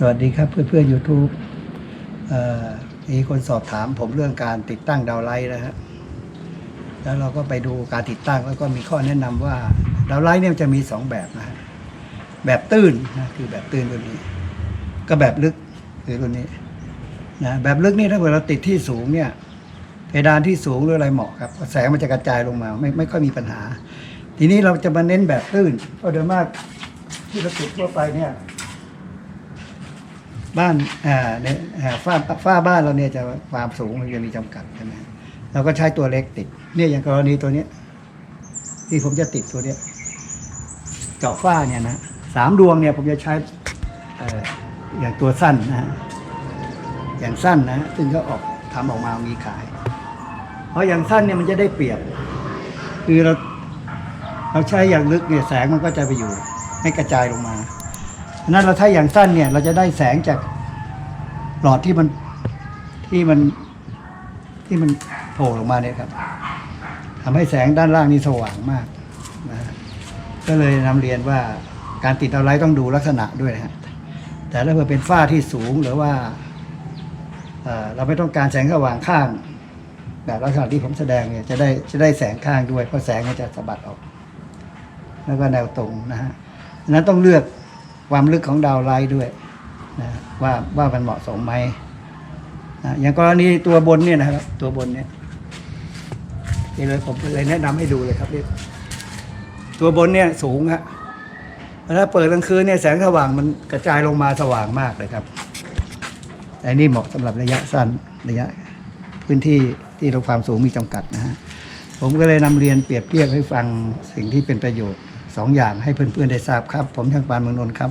สวัสดีครับเพื่อนเพื่อนยูทูบมีคนสอบถามผมเรื่องการติดตั้งดาวไลท์นะฮะแล้วเราก็ไปดูการติดตั้งแล้วก็มีข้อแนะนำว่าดาวไลท์เนี่ยจะมีสองแบบนะฮะแบบตื้นนะคือแบบตื้นตัวนี้ ก็แบบลึกคือตัวนี้นะแบบลึกนี่ถ้าเกิดเราติดที่สูงเนี่ยเพดานที่สูงหรืออะไรเหมาะครับแสงมันจะกระจายลงมาไม่ไม่ค่อยมีปัญหา ทีนี้เราจะมาเน้นแบบตื้นเพราะโดยมากที่เราติดทั่วไปเนี่ย บ้านอ่าเนี่ยฝ้าฝ้าบ้านเราเนี่ยจะความสูงมันจะมีจำกัดใช่ไหมเราก็ใช้ตัวเล็กติด เนี่ยอย่างกรณีตัวเนี้ยที่ผมจะติดตัวเนี้ยเจาะฝ้าเนี่ยนะสามดวงเนี่ยผมจะใช้ออย่างตัวสั้นนะฮะอย่างสั้นนะซึ่งก็ออกทำออกมามีขาย เพราะอย่างสั้นเนี่ยมันจะได้เปรียบ คือเราเราใช้อย่างลึกเนี่ยแสงมันก็จะไปอยู่ไม่กระจายลงมา ฉะนั้นเราถ้าอย่างสั้นเนี่ย เราจะได้แสงจากหลอดที่มันที่มันที่มันโผล่ลงมาเนี่ยครับทำให้แสงด้านล่างนี่สว่างมากนะก็เลยนำเรียนว่าการติดเอาไลท์ต้องดูลักษณะด้วยนะฮะแต่ถ้าเผื่อเป็นฝ้าที่สูงหรือว่าเราไม่ต้องการแสงสว่างข้างแบบลักษณะที่ผมแสดงเนี่ยจะได้จะได้แสงข้างด้วยเพราะแสงมันจะสะบัดออก แล้วก็แนวตรงนะฮะฉะนั้นต้องเลือก ความลึกของดาวไลท์ด้วยนะว่าว่ามันเหมาะสมไหมนะอย่างกรณีตัวบนเนี่ยนะครับ ตัวบนเนี่ยนี่เลยผมเลยแนะนำให้ดูเลยครับนี่ตัวบนเนี่ยสูงฮะถ้าเปิดกลางคืนเนี่ยแสงสว่างมันกระจายลงมาสว่างมากเลยครับแต่นี่เหมาะสำหรับระยะสั้นระยะพื้นที่ที่เราความสูงมีจำกัดนะฮะผมก็เลยนำเรียนเปรียบเทียบให้ฟังสิ่งที่เป็นประโยชน์ สองอย่างให้เพื่อนๆได้ทราบครับ ผมช่างปานเมืองนนท์ครับ